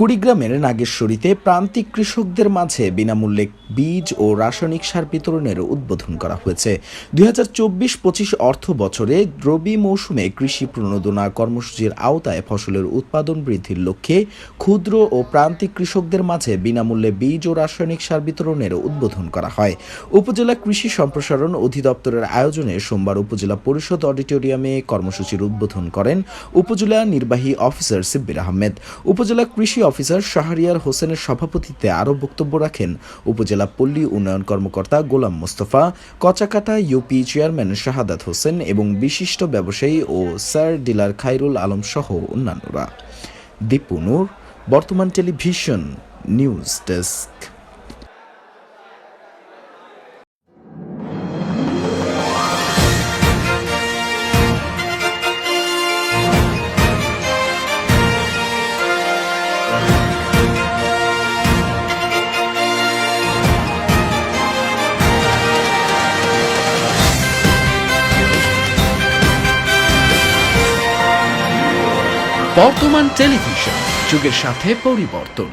কুড়িগ্রামের নাগেশ্বরীতে প্রান্তিক কৃষকদের মাঝে বিনামূল্যে বীজ ও রাসায়নিক সার বিতরণের উদ্বোধন করা হয়েছে। দুই হাজার চব্বিশ পঁচিশ অর্থ বছরে রবি মৌসুমে কৃষি প্রণোদনা কর্মসূচির আওতায় ফসলের উৎপাদন বৃদ্ধির লক্ষ্যে ক্ষুদ্র ও প্রান্তিক কৃষকদের মাঝে বিনামূল্যে বীজ ও রাসায়নিক সার বিতরণের উদ্বোধন করা হয়। উপজেলা কৃষি সম্প্রসারণ অধিদপ্তরের আয়োজনে সোমবার উপজেলা পরিষদ অডিটোরিয়ামে কর্মসূচির উদ্বোধন করেন উপজেলা নির্বাহী অফিসার সিব্বির আহমেদ। উপজেলা কৃষি অফিসার শাহরিয়ার হোসেনের সভাপতিত্বে আরও বক্তব্য রাখেন উপজেলা পল্লী উন্নয়ন কর্মকর্তা গোলাম মোস্তফা, কচাকাটা ইউপি চেয়ারম্যান শাহাদাত হোসেন এবং বিশিষ্ট ব্যবসায়ী ও স্যার ডিলার খাইরুল আলম সহ অন্যান্যরা। Dipunur Bartoman television news desk. Bartoman television যুগের সাথে পরিবর্তন।